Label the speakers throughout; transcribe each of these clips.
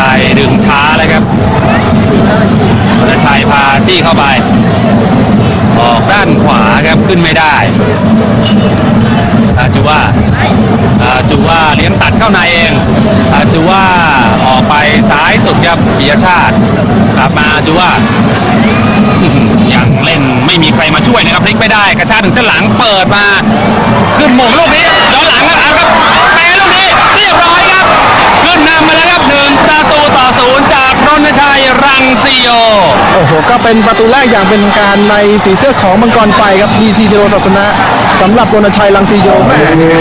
Speaker 1: ชัยดึงช้าแล้วครับรชัยพาจี้เข้าไป ออกด้านขวาครับขึ้นไม่ได้อาจูว่าอาจูว่าเลี้ยงตัดเข้าในเองอาจูว่าออกไปซ้ายสุดครับปิยชาติกลับมาอาจูว่ายังเล่นไม่มีใครมาช่วยนะครับพลิกไม่ได้ กระชากถึงเส้นหลังเปิดมา ขึ้นหมงลูกนี้ ก็เป็น
Speaker 2: ประตูแรกอย่างเป็นทางการในสีเสื้อของมังกรไฟครับ BC เทโรศาสนะสำหรับรณชัยลังสีโยแม่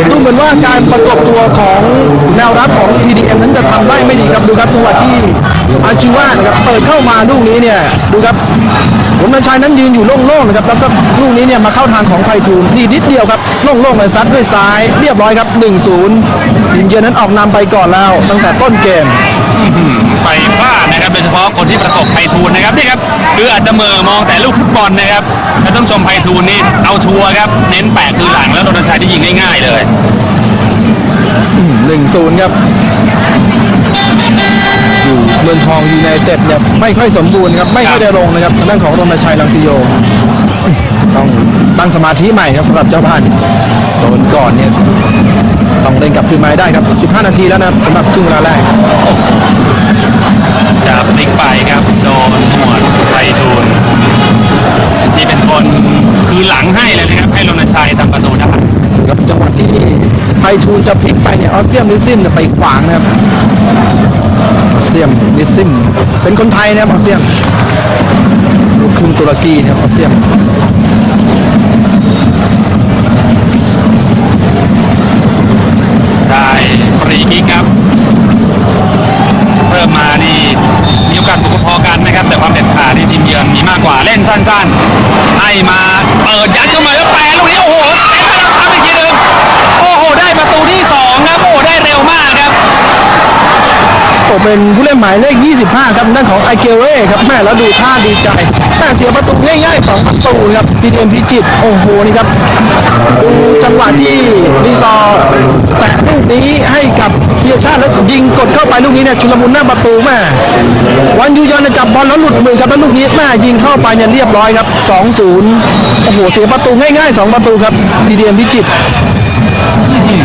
Speaker 2: ดูเหมือนว่าการประกบตัวของแนวรับของ TDM นั้นจะทำได้ไม่ดีครับดูครับจังหวะที่อาจิว่านะครับเปิดเข้ามาลูกนี้เนี่ยดูครับรณชัยนั้นยืนอยู่โล่งๆนะครับแล้วก็ลูกนี้เนี่ยมาเข้าทางของไพฑูรย์ดีนิดเดียวครับโล่งๆเลยซัดด้วยซ้ายเรียบร้อยครับ 1-0ทีมเยือนนั้นออกนำไปก่อนแล้ว ตั้งแต่ต้นเกม
Speaker 1: ไปพลาดนะครับโดยเฉพาะคนที่ประสบไพฑูรย์นะครับนี่ครับคืออาจจะเม่อมองแต่ลูกฟุตบอลนะครับแล้วต้องชมไพฑูรย์นี่เอาชัวร์ครับ เน้นแปะคือหลังแล้วรณชัยที่ยิงง่ายๆเลย
Speaker 2: หนึ่งศูนย์ครับอยู่เมืองทองยูไนเต็ดเนี่ยไม่ค่อยสมบูรณ์ครับ ไม่ค่อยได้ลงนะครับทางด้านของรณชัยลังสิโย ต้องตั้งสมาธิใหม่ครับสำหรับเจ้าบ้านโดนก่อนเนี่ยต้องเล่นกลับคืนมาได้ครับ 15 นาทีแล้วนะสำหรับครึ่งเวลาแรก
Speaker 1: ไพฑูรย์
Speaker 2: จะพลิกไปเนี่ยออสเซียมนิซิมเนี่ยไปขวางนะครับออสเซียมนิซิมเป็นคนไทยนะครับออสเซียมลูกครึ่งตุรกีนะครับออสเซียม
Speaker 1: ได้ฟรีคิกครับ เริ่มมานี่มีโอกาสบุกพอกันนะครับ แต่ความเด็ดขาดที่ทีมเยือนมีมากกว่าเล่นสั้นๆ ให้มาเปิดยัดเข้ามาแล้วแปรลูกนี้โอ้โหเต็ม โอ้โห ได้ประตูที่สองครับ โอ้โหได้เร็วมากครับ
Speaker 2: ผมเป็นผู้เล่นหมายเลข 25 ครับด้านของไอเกเร่ครับแม่แล้วดูท่าดีใจแม่เสียประตูง่ายๆ2ประตูครับทีเดียมพิจิตรโอ้โหนี่ครับ ดูจังหวะที่ดีซอร์ นี้ให้กับเพียชาติแล้วยิงกดเข้าไปลูกนี้เนี่ยชุลมุนหน้าประตูแม่วันยูยอนจับบอลแล้วหลุดมือครับแล้วลูกนี้แม่ยิงเข้าไปเนี่ยเรียบร้อยครับ 2-0 โอ้โหเสียประตูง่ายๆ 2 ประตูครับทีเดียมพิจิตร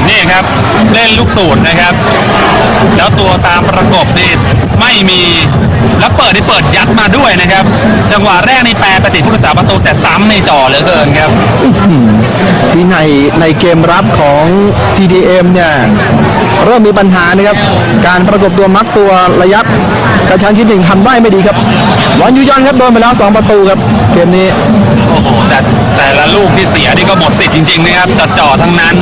Speaker 1: นี่ครับเล่นลูกสูตรนะครับ แล้วตัวตามประกบนี่ไม่มีแล้วเปิดนี่เปิดยัดมาด้วยนะครับ จังหวะแรกนี่แปรไปติดผู้รักษาประตูแต่ซ้ำในจ่อเหลือเกินครับ
Speaker 2: วินัยในเกมรับของ TDM เนี่ย เริ่มมีปัญหานะครับ การประกบตัวมักตัวระยะกระชั้นชิดหนึ่งทำได้ไม่ดีครับวันยูยอนครับโดนไปแล้ว 2 ประตูครับ เกมนี้
Speaker 1: โอ้โหแต่แต่ละลูกที่เสียนี่ก็หมดสิทธิ์จริงๆนะครับจัดจ่อทั้งนั้น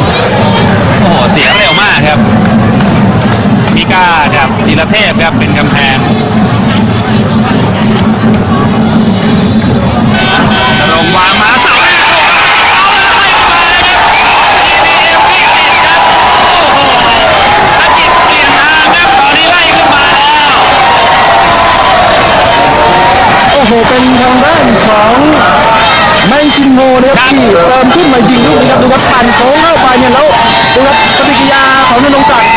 Speaker 1: โอ้โหเสียเร็วมากครับมิก้ากับธีรเทพครับเป็นกำแพงลงวางมาเสาแรกเอาเลยไม่มาเลยครับ TDM วิกฤตครับโอ้โหเปลี่ยนทางครับตอนนี้ไล่ขึ้นมาแล้ว
Speaker 2: โอ้โห เป็นทางด้านของแมงชินโฮนะครับที่เติมขึ้นมายิงลูกนี้ครับดูครับปั่นโค้งเข้า เนี่ยแล้วดูครับปฏิกิริยาของนนงศักดิ์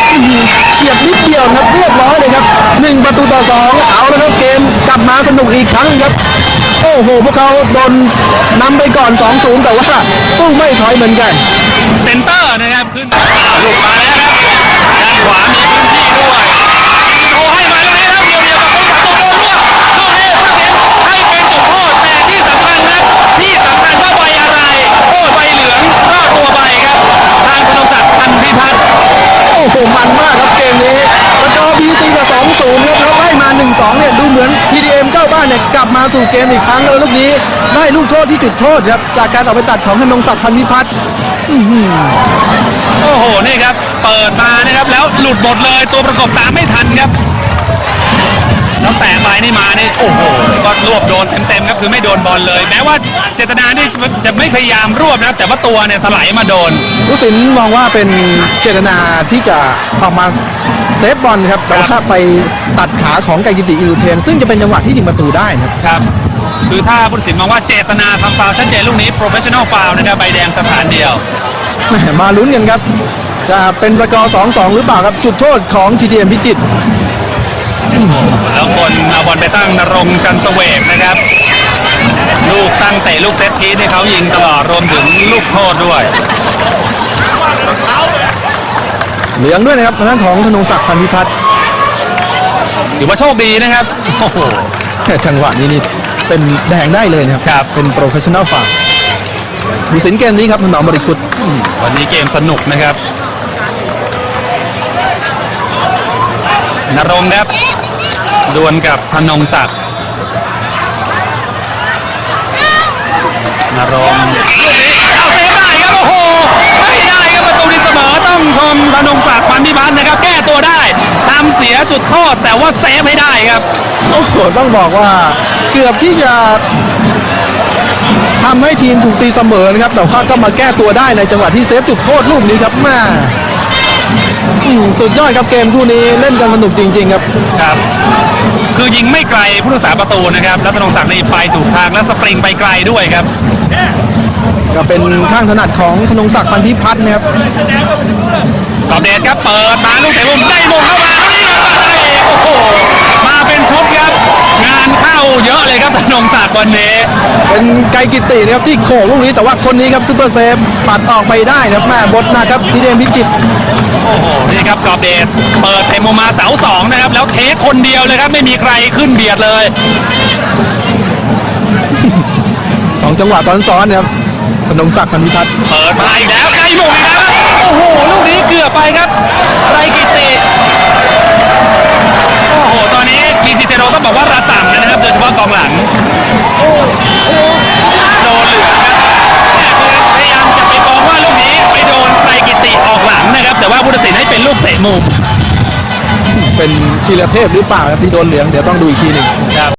Speaker 2: เฉียบนิดเดียวนะครับเรียบร้อยเลยครับหนึ่งประตูต่อสองเอาแล้วครับเกมกลับมาสนุกอีกครั้งครับโอ้โห พวกเขาโดนนำไปก่อน2-0แต่ว่าสู้ไม่ถอยเหมือนกัน
Speaker 1: เซนเตอร์นะครับ ขึ้นลูกมาแล้วครับ กลับมา
Speaker 2: สู่เกมอีกครั้งเลยลูกนี้ ได้ลูกโทษที่จุดโทษครับ จากการออกไปตัดของธนงศักดิ์พันธิพัฒน์อื้อหือ
Speaker 1: โอ้โห นี่ครับ เปิดมานะครับแล้วหลุดหมดเลยตัวประกบตามไม่ทันครับ แล้วแตะไปนี่มานี่โอ้โหก็รวบโดนเต็มๆครับคือไม่โดนบอลเลย แม้ว่าเจตนานี่จะไม่พยายามรวบนะครับแต่ว่าตัวเนี่ยถลายมาโดน
Speaker 2: ผู้สินมองว่าเป็นเจตนาที่จะออกมา เซฟบอลครับแต่ว่าไปตัดขาของไกกิติอิรุเทน ซึ่งจะเป็นจังหวะที่ยิงประตูได้นะครับ
Speaker 1: ครับ คือถ้าผู้ตัดสินมองว่าเจตนาทำฟาวล์ชัดเจนลูกนี้ professional foul นะครับใบแดงสถานเดียว
Speaker 2: แหม่มาลุ้นกันครับ จะเป็นสกอร์2-2หรือเปล่าครับจุดโทษของ TDM พิจิตร
Speaker 1: ทแล้วคนเอาบอลไปตั้งนรงค์จันทร์เสวกนะครับ ลูกตั้งเตะลูกเซตกีที่เขายิงตลอดรวมถึงลูกโทษด้วย
Speaker 2: เหลืองด้วยนะครับทางด้านของธนงศักดิ์พันธุ์พิพัฒน์
Speaker 1: ถือว่าโชคดีนะครับโอ้โห
Speaker 2: จังหวะนี้นี่เป็นแดงได้เลยนะครับ
Speaker 1: ครับ
Speaker 2: เป็นโปรเฟชชั่นอลฝ่าดูสินเกมนี้ครับถนอมบริคุต
Speaker 1: วันนี้เกมสนุกนะครับนรงค์ครับดวลกับธนงศักดิ์นรงค์ เสมอต้องชมธนงศักดิ์พันธิพัฒน์นะครับ แก้ตัวได้ทำเสียจุดโทษแต่ว่าเซฟให้ได้ครับ
Speaker 2: โอ้โหต้องบอกว่าเกือบที่จะทำให้ทีมถูกตีเสมอนะครับ แต่ว่าก็มาแก้ตัวได้ในจังหวะที่เซฟจุดโทษลูกนี้ครับแม่อืมสุดยอดครับเกมคู่นี้เล่นกันสนุกจริง ๆ ครับ
Speaker 1: ครับ คือยิงไม่ไกลผู้รักษาประตูนะครับ แล้วธนงศักดิ์นี่ไปถูกทางและสปริงไปไกลด้วยครับ
Speaker 2: ก็เป็นข้างถนัดของธนงศักดิ์พันธิพัฒน์นะครับ
Speaker 1: กอบเดชครับเปิดมาลูกเตะมุมได้มุมเข้ามานี่ครับโอ้โหมาเป็นชุดครับ งานเข้าเยอะเลยครับธนงศักดิ์วันนี้
Speaker 2: เป็นไกรกิตินะครับที่โขกลูกนี้แต่ว่าคนนี้ครับซูเปอร์เซฟปัดออกไปได้นะครับแม่บดหนะครับทีเดมพิจิตร
Speaker 1: โอ้โหนี่ครับกอบเดชเปิดเตะมุมมาเสาสองนะครับแล้วเทคคนเดียวเลยครับไม่มีใครขึ้นเบียดเลย
Speaker 2: สองจังหวะซ้อนๆนะครับ ธนงศักดิ์พันธิพัฒน์
Speaker 1: เปิดมาอีกแล้วได้มุมอีกแล้วครับโอ้โห ลูกนี้เกือบไปครับไรกิติโอ้โห ตอนนี้กีซิเทโรต้องบอกว่าระส่ำนะครับ โดยเฉพาะกองหลังโดนเหลืองครับแต่คือพยายามจะไปมองว่าลูกนี้ไปโดนไตรกิติออกหลังนะครับ แต่ว่าผู้ตัดสินให้เป็นลูกเตะมุม
Speaker 2: เป็นธีรเทพหรือเปล่าครับที่โดนเหลืองเดี๋ยวต้องดูอีกทีหนึ่ง
Speaker 1: ครับ